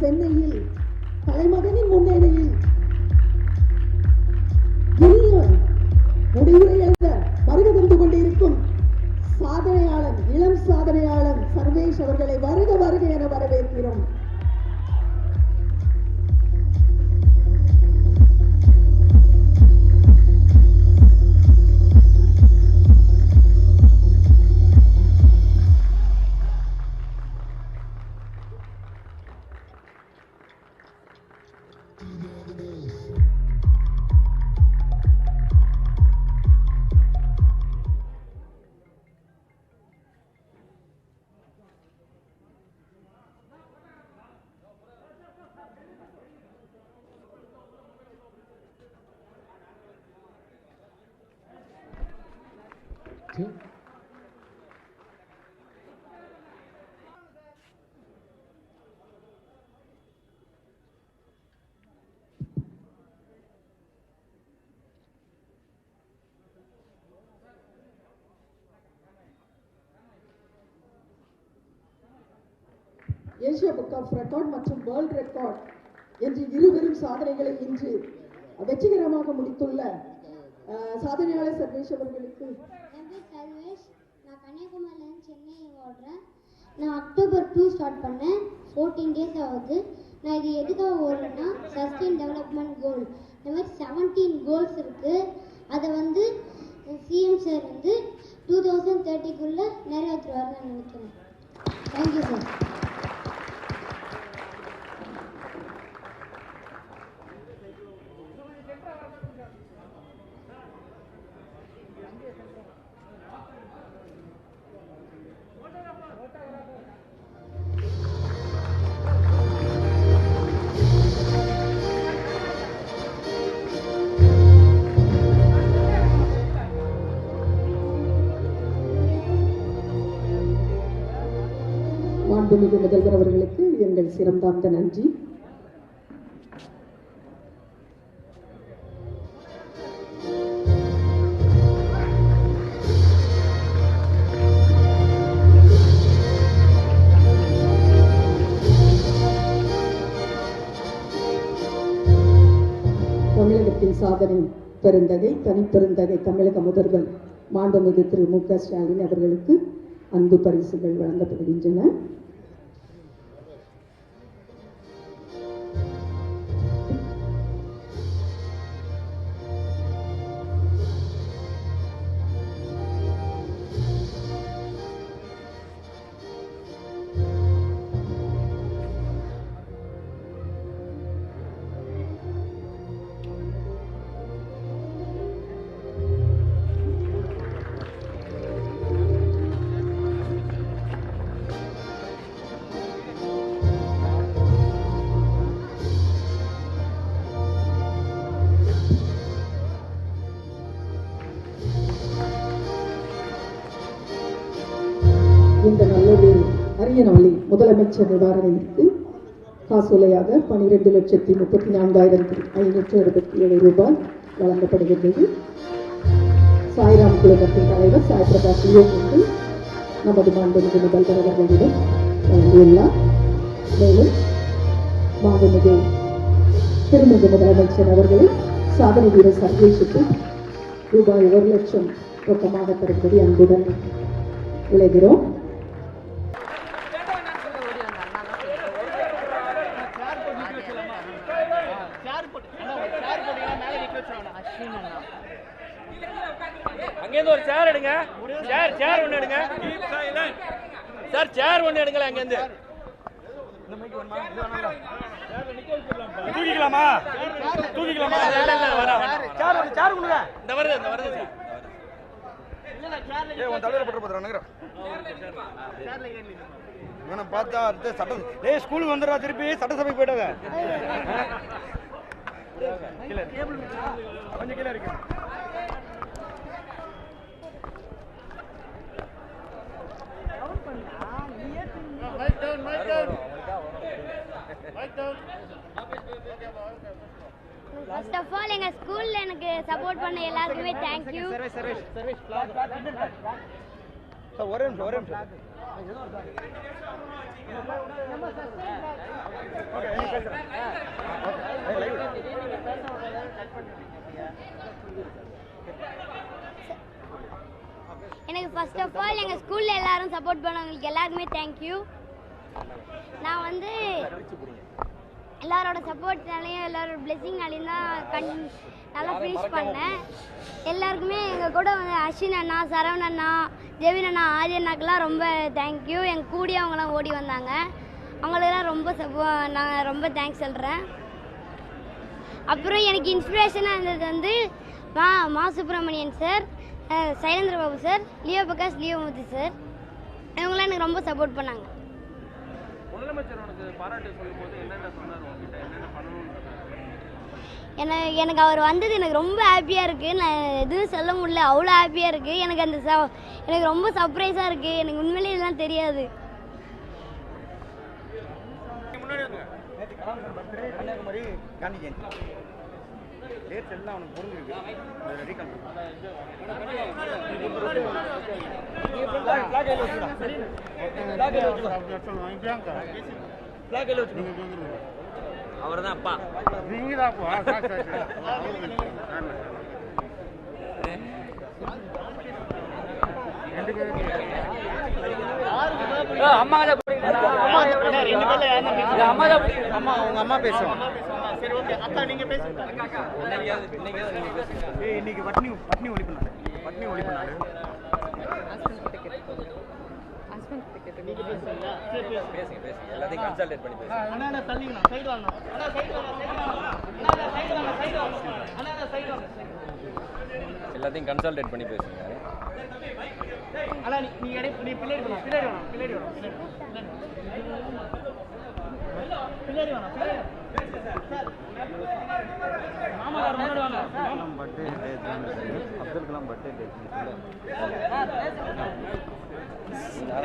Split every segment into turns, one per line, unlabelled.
semeia Asia book of record மற்றும் world record என்று இருவரும் சாதனைகளை இன்று வெற்றிகரமாக முடித்துள்ள அஹ், சாதனையாளர் சர்வேஷ் அவர்களுக்கு
என் பேர் சர்வேஷ் நான் கன்னியாகுமரியிலேருந்து சென்னை ஓடுறேன். நான் அக்டோபர் டூ ஸ்டார்ட் பண்ணேன். ஃபோர்டீன் டேஸ் ஆகுது. நான் இது எதுக்காக ஓடுறேன்னா சஸ்டைன் டெவலப்மெண்ட் கோல் இந்த மாதிரி செவன்டீன் கோல்ஸ் இருக்குது அதை வந்து சிஎம் சார் வந்து டூ தௌசண்ட் தேர்ட்டிக்குள்ளே நிறைவேற்றுவார்னு நினைக்கிறேன். தேங்க்யூ சார்
மாண்புமிகு முதல்வர் அவர்களுக்கு எங்கள் சிறந்தார்ந்த நன்றி. தமிழகத்தின் சாதனை பெருந்தகை தனிப்பெருந்தகை தமிழக முதல்வர் மாண்புமிகு திரு மு க ஸ்டாலின் அவர்களுக்கு அன்பு பரிசுகள் வழங்கப்படுகின்றன. இந்த நல்லொரு அரிய நாளில் முதலமைச்சர் நிவாரணத்திற்கு காசோலையாக பனிரெண்டு லட்சத்தி முப்பத்தி நான்காயிரத்தி ஐநூற்று அறுபத்தி ஏழு ரூபாய் வழங்கப்படுகின்றது. சாய்ராம் குழுமத்தின் தலைவர் சாய் பிரகாஷ் யோகிக்கு நமது மாண்புமிகு முதல்வர் அவர்களிடம் வழங்கியுள்ளார். மேலும் மாண்புமிகு திருமதி முதலமைச்சர் அவர்களை சாதனை வீரர் சர்வேஷுக்கு ரூபாய் ஒரு லட்சம் ரொக்கமாக தரும்படி அன்புடன் விளைகிறோம்
அங்கேருந்து ஒரு சேர் எடுங்க சேர் சேர் ஒன்று எடுங்க சார் சேர் ஒன்று எடுங்களேன் அங்கேருந்து
தூக்கிக்கலாமா தூக்கிக்கலாமா
சேர் ஒன்று சேர் ஒன்று இந்த வருது இந்த வருது சார்
உன் தலையில போட்டு இவனை பார்த்தா அடுத்து சட்ட ஏய் ஸ்கூலுக்கு வந்துடுறா திருப்பி சட்டசபைக்கு போயிட்டாங்க. கொஞ்சம் கீழே இருக்கு
ஃபர்ஸ்ட் ஆஃப் ஆல் எங்கள் ஸ்கூலில் எனக்கு சப்போர்ட் பண்ண எல்லாருக்குமே தேங்க்யூ
ஒரே நிமிஷம் ஒரே நிமிஷம்.
எனக்கு ஃபர்ஸ்ட் ஆஃப் ஆல் எங்கள் ஸ்கூலில் எல்லாரும் சப்போர்ட் பண்ணவங்களுக்கு எல்லாருக்குமே தேங்க்யூ நான் வந்து எல்லாரோட சப்போர்ட்னாலையும் எல்லாரோட பிளெஸிங்னாலையும் தான் கண் நல்லா ஃபினிஷ் பண்ணேன். எல்லாருக்குமே எங்கள் கூட வந்து அஸ்வின் அண்ணா சரவண் அண்ணா ஜெவின் அண்ணா ஆதி அண்ணாக்கெல்லாம் ரொம்ப தேங்க்யூ எங்கள் கூடி அவங்களாம் ஓடி வந்தாங்க. அவங்களுக்கெல்லாம் ரொம்ப சப்போ நான் ரொம்ப தேங்க்ஸ் சொல்கிறேன் அப்புறம் எனக்கு இன்ஸ்பிரேஷனாக இருந்தது வந்து Ma Ma Subramanian sir Sylendra Babu sir Leo Prakash Leo Murthy sir இவங்களாம் எனக்கு ரொம்ப சப்போர்ட் பண்ணாங்க.
முதலமைச்சர் உனக்கு பாராட்டு சொல்லும்போது என்னென்ன சொன்னார் உங்ககிட்ட என்னென்ன பண்ணணும்னு
எனக்கு எனக்கு அவர் வந்தது எனக்கு ரொம்ப ஹாப்பியாக இருக்குது நான் எதுவும் சொல்ல முடியல. அவ்வளோ ஹாப்பியாக இருக்குது எனக்கு அந்த ச எனக்கு ரொம்ப சர்ப்ரைஸாக இருக்குது எனக்கு உண்மையிலே இதெல்லாம் தெரியாது.
பர்த்டே கன்னியாகுமரி காந்தி ஜெயந்தி டேட்ஸ் எல்லாம் அவனுக்கு புரிஞ்சிருக்கு ரீகால்
அவர் தான் அப்பா அம்மா
அம்மா உங்க அம்மா பேசுவாங்க ஏய் இன்னைக்கு பட்னி பட்னி ஒழிப்பு பட்னி ஒழிப்பு நாள்
எல்லாத்தையும் கன்சல்டேட் பண்ணி பேசுங்க.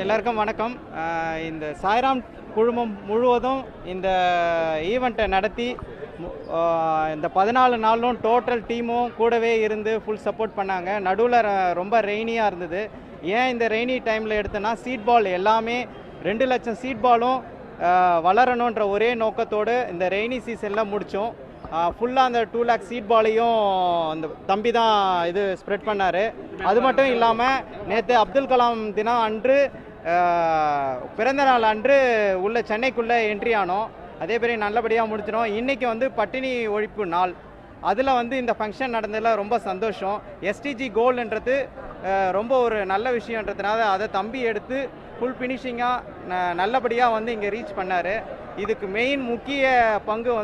எல்லாருக்கும் வணக்கம். இந்த சாய்ராம் குழுமம் முழுவதும் இந்த ஈவெண்ட்டை நடத்தி இந்த பதினாலு நாளும் டோட்டல் டீமும் கூடவே இருந்து ஃபுல் சப்போர்ட் பண்ணாங்க. நடுவில் ரொம்ப ரெய்னியாக இருந்தது. ஏன் இந்த ரெய்னி டைமில் எடுத்தேன்னா சீட் பால் எல்லாமே ரெண்டு லட்சம் சீட் பாலும் வளரணுன்ற ஒரே நோக்கத்தோடு இந்த ரெய்னி சீசனில் முடித்தோம் ஃபுல்லாக அந்த டூ லேக் சீட் பாலையும் அந்த தம்பி தான் இது ஸ்ப்ரெட் பண்ணார். அது மட்டும் இல்லாமல் நேற்று அப்துல் கலாம் தினம் அன்று பிறந்த நாள் அன்று உள்ள சென்னைக்குள்ளே என்ட்ரி ஆனோம். அதே மாதிரி நல்லபடியாக முடிச்சிடும் இன்றைக்கி வந்து பட்டினி ஒழிப்பு நாள். அதில் வந்து இந்த ஃபங்க்ஷன் நடந்ததில் ரொம்ப சந்தோஷம். எஸ்டிஜி கோல்ன்றது ரொம்ப ஒரு நல்ல விஷயன்றதுனால அதை தம்பி எடுத்து ஃபுல் ஃபினிஷிங்காக நல்லபடியாக வந்து இங்கே ரீச் பண்ணார். இதுக்கு மெயின் முக்கிய பங்கு வந்து